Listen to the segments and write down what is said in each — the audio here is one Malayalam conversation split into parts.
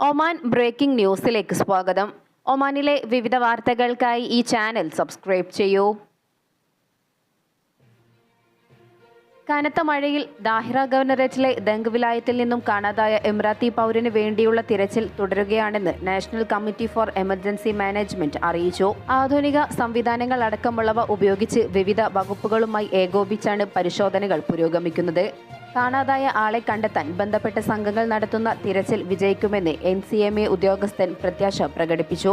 ഒമാൻ ബ്രേക്കിംഗ് ന്യൂസിലേക്ക് സ്വാഗതം. ഒമാനിലെ വിവിധ വാർത്തകൾക്കായി ഈ ചാനൽ സബ്സ്ക്രൈബ് ചെയ്യൂ. കനത്ത മഴയിൽ ദാഹിറ ഗവർണറേറ്റിലെ ദംഗ് വിലായത്തിൽ നിന്നും കാണാതായ എമിറാത്തി പൗരന് വേണ്ടിയുള്ള തിരച്ചിൽ തുടരുകയാണെന്ന് National Committee for Emergency Management അറിയിച്ചു. ആധുനിക സംവിധാനങ്ങൾ അടക്കമുള്ളവ ഉപയോഗിച്ച് വിവിധ വകുപ്പുകളുമായി ഏകോപിച്ചാണ് പരിശോധനകൾ പുരോഗമിക്കുന്നത്. കാണാതായ ആളെ കണ്ടെത്താൻ ബന്ധപ്പെട്ട സംഘങ്ങൾ നടത്തുന്ന തിരച്ചിൽ വിജയിക്കുമെന്ന് എൻ സി എം എ ഉദ്യോഗസ്ഥൻ പ്രത്യാശ പ്രകടിപ്പിച്ചു.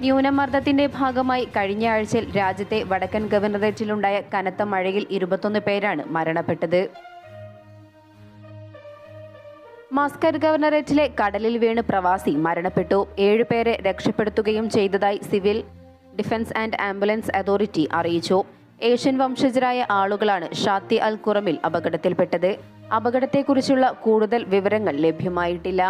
ന്യൂനമർദ്ദത്തിന്റെ ഭാഗമായി കഴിഞ്ഞ ആഴ്ചയിൽ രാജ്യത്തെ വടക്കൻ ഗവർണറേറ്റിലുണ്ടായ കനത്ത മഴയിൽ ഇരുപത്തൊന്ന് പേരാണ് മരണപ്പെട്ടത്. മസ്കറ്റ് ഗവർണറേറ്റിലെ കടലിൽ വീണ് പ്രവാസി മരണപ്പെട്ടു. ഏഴുപേരെ രക്ഷപ്പെടുത്തുകയും ചെയ്തതായി Civil Defence and Ambulance Authority അറിയിച്ചു. ഏഷ്യൻ വംശജരായ ആളുകളാണ് ഷാത്തി അൽ കുറമിൽ അപകടത്തിൽപ്പെട്ടത്. അപകടത്തെക്കുറിച്ചുള്ള കൂടുതൽ വിവരങ്ങൾ ലഭ്യമായിട്ടില്ല.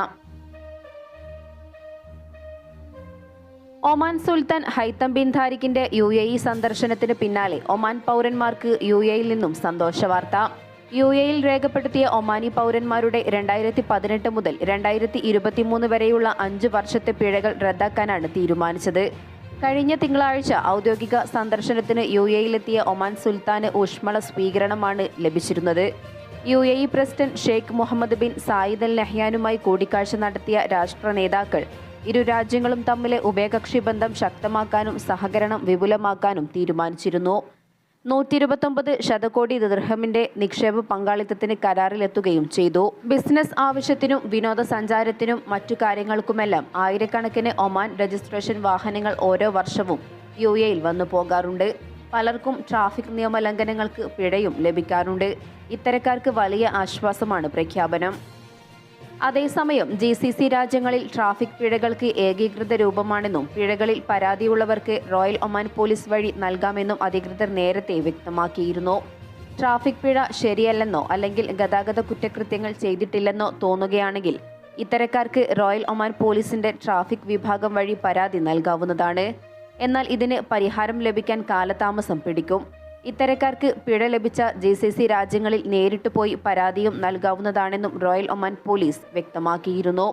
ഒമാൻ സുൽത്താൻ ഹൈത്തം ബിൻ താരിഖിന്റെ യു എ ഇ സന്ദർശനത്തിന് പിന്നാലെ ഒമാൻ പൗരന്മാർക്ക് യു എയിൽ നിന്നും സന്തോഷ വാർത്ത. യു എയിൽ രേഖപ്പെടുത്തിയ ഒമാനി പൗരന്മാരുടെ രണ്ടായിരത്തി പതിനെട്ട് മുതൽ രണ്ടായിരത്തി ഇരുപത്തിമൂന്ന് വരെയുള്ള അഞ്ച് വർഷത്തെ പിഴകൾ റദ്ദാക്കാനാണ് തീരുമാനിച്ചത്. കഴിഞ്ഞ തിങ്കളാഴ്ച ഔദ്യോഗിക സന്ദർശനത്തിന് യു എയിലെത്തിയ ഒമാൻ സുൽത്താന് ഊഷ്മള സ്വീകരണമാണ് ലഭിച്ചിരുന്നത്. U A E President Sheikh Mohammed bin Zayed Al നഹ്യാനുമായി കൂടിക്കാഴ്ച നടത്തിയ രാഷ്ട്ര നേതാക്കൾ ഇരു രാജ്യങ്ങളും തമ്മിലെ ഉഭയകക്ഷി ബന്ധം ശക്തമാക്കാനും സഹകരണം വിപുലമാക്കാനും തീരുമാനിച്ചിരുന്നു. നൂറ്റി ഇരുപത്തൊമ്പത് ശതകോടി ദൃഹമിന്റെ നിക്ഷേപ പങ്കാളിത്തത്തിന് കരാറിലെത്തുകയും ചെയ്തു. ബിസിനസ് ആവശ്യത്തിനും വിനോദസഞ്ചാരത്തിനും മറ്റു കാര്യങ്ങൾക്കുമെല്ലാം ആയിരക്കണക്കിന് ഒമാൻ രജിസ്ട്രേഷൻ വാഹനങ്ങൾ ഓരോ വർഷവും യു എയിൽ വന്നു പോകാറുണ്ട്. പലർക്കും ട്രാഫിക് നിയമലംഘനങ്ങൾക്ക് പിഴയും ലഭിക്കാറുണ്ട്. ഇത്തരക്കാർക്ക് വലിയ ആശ്വാസമാണ് പ്രഖ്യാപനം. അതേസമയം ജി സി സി രാജ്യങ്ങളിൽ ട്രാഫിക് പിഴകൾക്ക് ഏകീകൃത രൂപമാണെന്നും പിഴകളിൽ പരാതിയുള്ളവർക്ക് റോയൽ ഒമാൻ പോലീസ് വഴി നൽകാമെന്നും അധികൃതർ നേരത്തെ വ്യക്തമാക്കിയിരുന്നു. ട്രാഫിക് പിഴ ശരിയല്ലെന്നോ അല്ലെങ്കിൽ ഗതാഗത കുറ്റകൃത്യങ്ങൾ ചെയ്തിട്ടില്ലെന്നോ തോന്നുകയാണെങ്കിൽ ഇത്തരക്കാർക്ക് റോയൽ ഒമാൻ പോലീസിന്റെ ട്രാഫിക് വിഭാഗം വഴി പരാതി നൽകാവുന്നതാണ്. എന്നാൽ ഇതിന് പരിഹാരം ലഭിക്കാൻ കാലതാമസം പിടിക്കും. ഇത്തരക്കാർക്ക് പിഴ ലഭിച്ച ജി സി സി രാജ്യങ്ങളിൽ നേരിട്ട് പോയി പരാതിയും നൽകാവുന്നതാണെന്നും റോയൽ ഒമാൻ പോലീസ് വ്യക്തമാക്കിയിരുന്നു.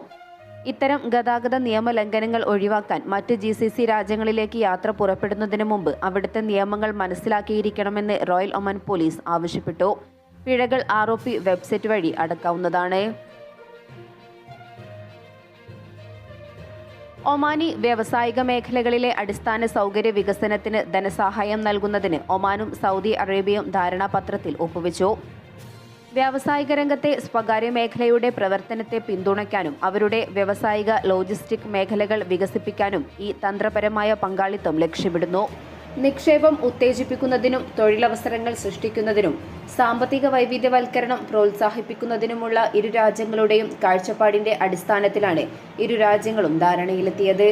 ഇത്തരം ഗതാഗത നിയമലംഘനങ്ങൾ ഒഴിവാക്കാൻ മറ്റ് ജി സി സി രാജ്യങ്ങളിലേക്ക് യാത്ര പുറപ്പെടുന്നതിന് മുമ്പ് അവിടുത്തെ നിയമങ്ങൾ മനസ്സിലാക്കിയിരിക്കണമെന്ന് റോയൽ ഒമാൻ പോലീസ് ആവശ്യപ്പെട്ടു. പിഴകൾ ആർ ഒ പി വെബ്സൈറ്റ് വഴി അടക്കാവുന്നതാണ്. ഒമാനി വ്യാവസായിക മേഖലകളിലെ അടിസ്ഥാന സൗകര്യ വികസനത്തിന് ധനസഹായം നൽകുന്നതിന് ഒമാനും സൗദി അറേബ്യയും ധാരണാപത്രത്തിൽ ഒപ്പുവെച്ചു. വ്യാവസായിക രംഗത്തെ സ്വകാര്യ മേഖലയുടെ പ്രവർത്തനത്തെ പിന്തുണയ്ക്കാനും അവരുടെ വ്യാവസായിക ലോജിസ്റ്റിക് മേഖലകൾ വികസിപ്പിക്കാനും ഈ തന്ത്രപരമായ പങ്കാളിത്തം ലക്ഷ്യമിടുന്നു. നിക്ഷേപം ഉത്തേജിപ്പിക്കുന്നതിനും തൊഴിലവസരങ്ങൾ സൃഷ്ടിക്കുന്നതിനും സാമ്പത്തിക വൈവിധ്യവൽക്കരണം പ്രോത്സാഹിപ്പിക്കുന്നതിനുമുള്ള ഇരു രാജ്യങ്ങളുടെയും കാഴ്ചപ്പാടിന്റെ അടിസ്ഥാനത്തിലാണ് ഇരു രാജ്യങ്ങളും ധാരണയിലെത്തിയത്.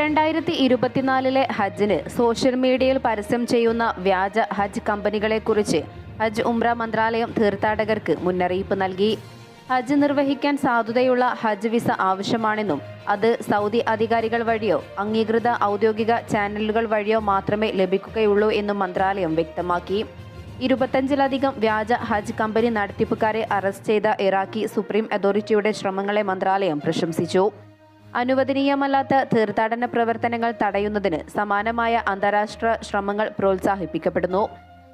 രണ്ടായിരത്തി ഇരുപത്തിനാലിലെ ഹജ്ജിന് സോഷ്യൽ മീഡിയയിൽ പരസ്യം ചെയ്യുന്ന വ്യാജ ഹജ്ജ് കമ്പനികളെക്കുറിച്ച് ഹജ്ജ് ഉംറ മന്ത്രാലയം തീർത്ഥാടകർക്ക് മുന്നറിയിപ്പ് നൽകി. ഹജ്ജ് നിർവഹിക്കാൻ സാധുതയുള്ള ഹജ്ജ് വിസ ആവശ്യമാണെന്നും അത് സൗദി അധികാരികൾ വഴിയോ അംഗീകൃത ഔദ്യോഗിക ചാനലുകൾ വഴിയോ മാത്രമേ ലഭിക്കുകയുള്ളൂ എന്നും മന്ത്രാലയം വ്യക്തമാക്കി. ഇരുപത്തഞ്ചിലധികം വ്യാജ ഹജ്ജ് കമ്പനി നടത്തിപ്പുകാരെ അറസ്റ്റ് ചെയ്ത ഇറാഖി സുപ്രീം അതോറിറ്റിയുടെ ശ്രമങ്ങളെ മന്ത്രാലയം പ്രശംസിച്ചു. അനുവദനീയമല്ലാത്ത തീർത്ഥാടന പ്രവർത്തനങ്ങൾ തടയുന്നതിന് സമാനമായ അന്താരാഷ്ട്ര ശ്രമങ്ങൾ പ്രോത്സാഹിപ്പിക്കപ്പെടുന്നു.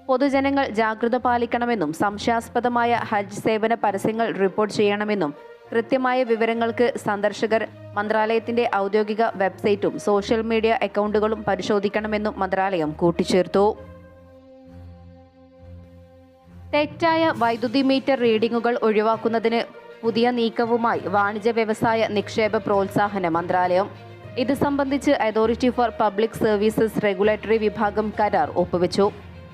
പൊതുജനങ്ങൾ ജാഗ്രത പാലിക്കണമെന്നും സംശയാസ്പദമായ ഹജ്ജ് സേവന പരസ്യങ്ങൾ റിപ്പോർട്ട് ചെയ്യണമെന്നും കൃത്യമായ വിവരങ്ങൾക്ക് സന്ദർശകർ മന്ത്രാലയത്തിന്റെ ഔദ്യോഗിക വെബ്സൈറ്റും സോഷ്യൽ മീഡിയ അക്കൗണ്ടുകളും പരിശോധിക്കണമെന്നും മന്ത്രാലയം കൂട്ടിച്ചേർത്തു. തെറ്റായ വൈദ്യുതി മീറ്റർ റീഡിംഗുകൾ ഒഴിവാക്കുന്നതിന് പുതിയ നീക്കവുമായി വാണിജ്യ വ്യവസായ നിക്ഷേപ പ്രോത്സാഹന മന്ത്രാലയം. ഇത് സംബന്ധിച്ച് Authority for Public Services Regulatory വിഭാഗം കരാർ ഒപ്പുവെച്ചു.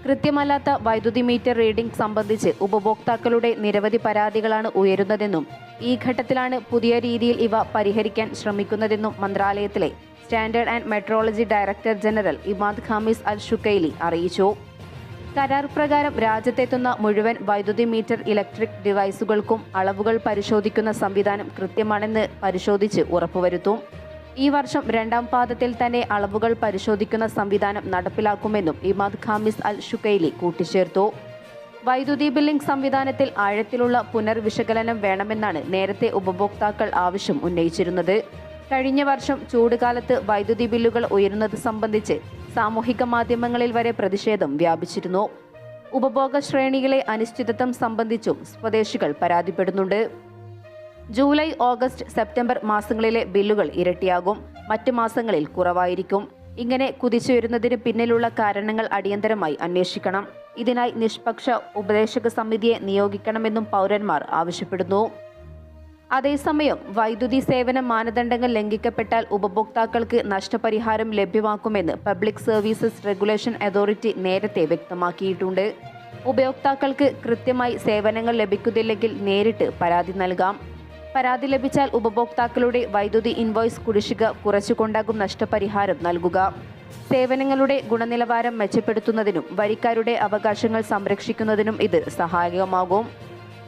കൃത്യമല്ലാത്ത വൈദ്യുതി മീറ്റർ റീഡിംഗ് സംബന്ധിച്ച് ഉപഭോക്താക്കളുടെ നിരവധി പരാതികളാണ് ഉയരുന്നതെന്നും ഈ ഘട്ടത്തിലാണ് പുതിയ രീതിയിൽ ഇവ പരിഹരിക്കാൻ ശ്രമിക്കുന്നതെന്നും മന്ത്രാലയത്തിലെ Standard and Metrology Director General Imad Khamis Al Shukaili അറിയിച്ചു. കരാർ പ്രകാരം രാജ്യത്തെത്തുന്ന മുഴുവൻ വൈദ്യുതി മീറ്റർ ഇലക്ട്രിക് ഡിവൈസുകൾക്കും അളവുകൾ പരിശോധിക്കുന്ന സംവിധാനം കൃത്യമാണെന്ന് പരിശോധിച്ച് ഉറപ്പുവരുത്തും. ഈ വർഷം രണ്ടാം പാദത്തിൽ തന്നെ അളവുകൾ പരിശോധിക്കുന്ന സംവിധാനം നടപ്പിലാക്കുമെന്നും ഇമാദ് ഖാമിസ് അൽ ഷുക്കൈലി കൂട്ടിച്ചേർത്തു. വൈദ്യുതി ബില്ലിംഗ് സംവിധാനത്തിൽ ആഴത്തിലുള്ള പുനർവിശകലനം വേണമെന്നാണ് നേരത്തെ ഉപഭോക്താക്കൾ ആവശ്യം ഉന്നയിച്ചിരുന്നത്. കഴിഞ്ഞ വർഷം ചൂടുകാലത്ത് വൈദ്യുതി ബില്ലുകൾ ഉയരുന്നത് സംബന്ധിച്ച് സാമൂഹിക മാധ്യമങ്ങളിൽ വരെ പ്രതിഷേധം വ്യാപിച്ചിരുന്നു. ഉപഭോഗ ശ്രേണിയിലെ അനിശ്ചിതത്വം സംബന്ധിച്ചും സ്വദേശികൾ പരാതിപ്പെടുന്നുണ്ട്. ജൂലൈ ഓഗസ്റ്റ് സെപ്റ്റംബർ മാസങ്ങളിലെ ബില്ലുകൾ ഇരട്ടിയാകും. മറ്റ് മാസങ്ങളിൽ കുറവായിരിക്കും. ഇങ്ങനെ കുതിച്ചുയരുന്നതിന് പിന്നിലുള്ള കാരണങ്ങൾ അടിയന്തരമായി അന്വേഷിക്കണം. ഇതിനായി നിഷ്പക്ഷ ഉപദേശക സമിതിയെ നിയോഗിക്കണമെന്നും പൗരന്മാർ ആവശ്യപ്പെടുന്നു. അതേസമയം വൈദ്യുതി സേവന മാനദണ്ഡങ്ങൾ ലംഘിക്കപ്പെട്ടാൽ ഉപഭോക്താക്കൾക്ക് നഷ്ടപരിഹാരം ലഭ്യമാക്കുമെന്ന് പബ്ലിക് സർവീസസ് റെഗുലേഷൻ അതോറിറ്റി നേരത്തെ വ്യക്തമാക്കിയിട്ടുണ്ട്. ഉപയോക്താക്കൾക്ക് കൃത്യമായി സേവനങ്ങൾ ലഭിക്കുന്നില്ലെങ്കിൽ നേരിട്ട് പരാതി നൽകാം. പരാതി ലഭിച്ചാൽ ഉപഭോക്താക്കളുടെ വൈദ്യുതി ഇൻവോയ്സ് കുടിശ്ശിക കുറച്ചുകൊണ്ടാകും നഷ്ടപരിഹാരം നൽകുക. സേവനങ്ങളുടെ ഗുണനിലവാരം മെച്ചപ്പെടുത്തുന്നതിനും വരിക്കാരുടെ അവകാശങ്ങൾ സംരക്ഷിക്കുന്നതിനും ഇത് സഹായകമാകും.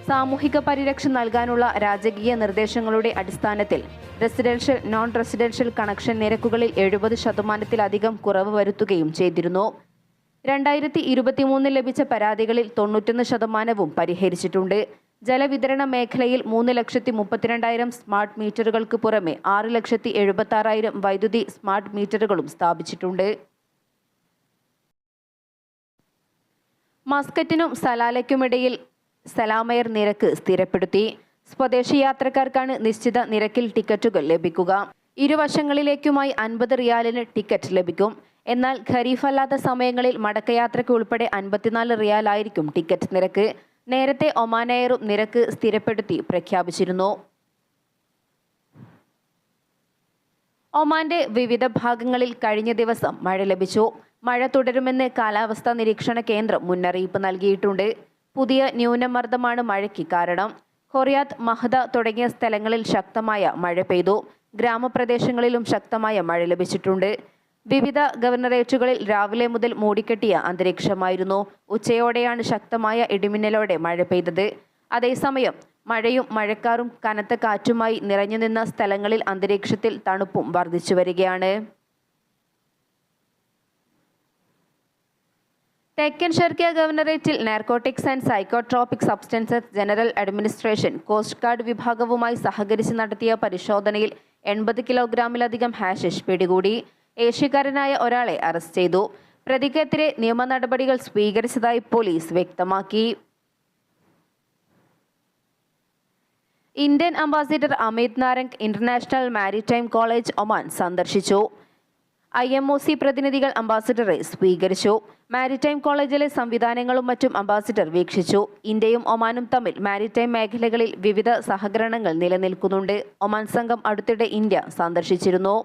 സാമൂഹിക പരിരക്ഷ നൽകാനുള്ള രാജകീയ നിർദ്ദേശങ്ങളുടെ അടിസ്ഥാനത്തിൽ റെസിഡൻഷ്യൽ നോൺ റെസിഡൻഷ്യൽ കണക്ഷൻ നിരക്കുകളിൽ എഴുപത് ശതമാനത്തിലധികം കുറവ് വരുത്തുകയും ചെയ്തിരുന്നു. രണ്ടായിരത്തി ഇരുപത്തിമൂന്നിൽ ലഭിച്ച പരാതികളിൽ തൊണ്ണൂറ്റൊന്ന് ശതമാനവും പരിഹരിച്ചിട്ടുണ്ട്. ജലവിതരണ മേഖലയിൽ മൂന്ന് ലക്ഷത്തി മുപ്പത്തിരണ്ടായിരം സ്മാർട്ട് മീറ്ററുകൾക്ക് പുറമെ ആറ് ലക്ഷത്തി എഴുപത്തി ആറായിരം വൈദ്യുതി സ്മാർട്ട് മീറ്ററുകളും സ്ഥാപിച്ചിട്ടുണ്ട്. മസ്കറ്റിനും സലാലയ്ക്കുമിടയിൽ സലാമയർ നിരക്ക് സ്ഥിരപ്പെടുത്തി. സ്വദേശി യാത്രക്കാർക്കാണ് നിശ്ചിത നിരക്കിൽ ടിക്കറ്റുകൾ ലഭിക്കുക. ഇരുവശങ്ങളിലേക്കുമായി അൻപത് റിയാലിന് ടിക്കറ്റ് ലഭിക്കും. എന്നാൽ ഖരീഫ് അല്ലാത്ത സമയങ്ങളിൽ മടക്കയാത്രയ്ക്ക് ഉൾപ്പെടെ അൻപത്തിനാല് റിയാലായിരിക്കും ടിക്കറ്റ് നിരക്ക്. നേരത്തെ ഒമാൻ എയറും നിരക്ക് സ്ഥിരപ്പെടുത്തി പ്രഖ്യാപിച്ചിരുന്നു. ഒമാന്റെ വിവിധ ഭാഗങ്ങളിൽ കഴിഞ്ഞ ദിവസം മഴ ലഭിച്ചു. മഴ തുടരുമെന്ന് കാലാവസ്ഥാ നിരീക്ഷണ കേന്ദ്രം മുന്നറിയിപ്പ് നൽകിയിട്ടുണ്ട്. പുതിയ ന്യൂനമർദ്ദമാണ് മഴയ്ക്ക് കാരണം. ഹൊറിയാത്ത് മഹദ തുടങ്ങിയ സ്ഥലങ്ങളിൽ ശക്തമായ മഴ പെയ്തു. ഗ്രാമപ്രദേശങ്ങളിലും ശക്തമായ മഴ ലഭിച്ചിട്ടുണ്ട്. വിവിധ ഗവർണറേറ്റുകളിൽ രാവിലെ മുതൽ മൂടിക്കെട്ടിയ അന്തരീക്ഷമായിരുന്നു. ഉച്ചയോടെയാണ് ശക്തമായ ഇടിമിന്നലോടെ മഴ പെയ്തത്. അതേസമയം മഴയും മഴക്കാറും കനത്ത കാറ്റുമായി നിറഞ്ഞുനിന്ന സ്ഥലങ്ങളിൽ അന്തരീക്ഷത്തിൽ തണുപ്പും വർദ്ധിച്ചു വരികയാണ്. തെക്കൻ Sharqiyah ഗവർണറേറ്റിൽ Narcotics and Psychotropic Substances General Administration Coast Guard വിഭാഗവുമായി സഹകരിച്ച് നടത്തിയ പരിശോധനയിൽ എൺപത് കിലോഗ്രാമിലധികം ഹാഷിഷ് പിടികൂടി. ഏഷ്യക്കാരനായ ഒരാളെ അറസ്റ്റ് ചെയ്തു. പ്രതിക്കെതിരെ നിയമ നടപടികൾ സ്വീകരിച്ചതായി പോലീസ് വ്യക്തമാക്കി. Indian ambassador Amit Narang International Maritime College Oman സന്ദർശിച്ചു. ഐ എം ഒ സി പ്രതിനിധികൾ അംബാസിഡറെ സ്വീകരിച്ചു. മാരിടൈം കോളേജിലെ സംവിധാനങ്ങളും മറ്റും അംബാസിഡർ വീക്ഷിച്ചു. ഇന്ത്യയും ഒമാനും തമ്മിൽ മാരിടൈം മേഖലകളിൽ വിവിധ സഹകരണങ്ങൾ നിലനിൽക്കുന്നുണ്ട്. ഒമാൻ സംഘം അടുത്തിടെ ഇന്ത്യ സന്ദർശിച്ചിരുന്നു.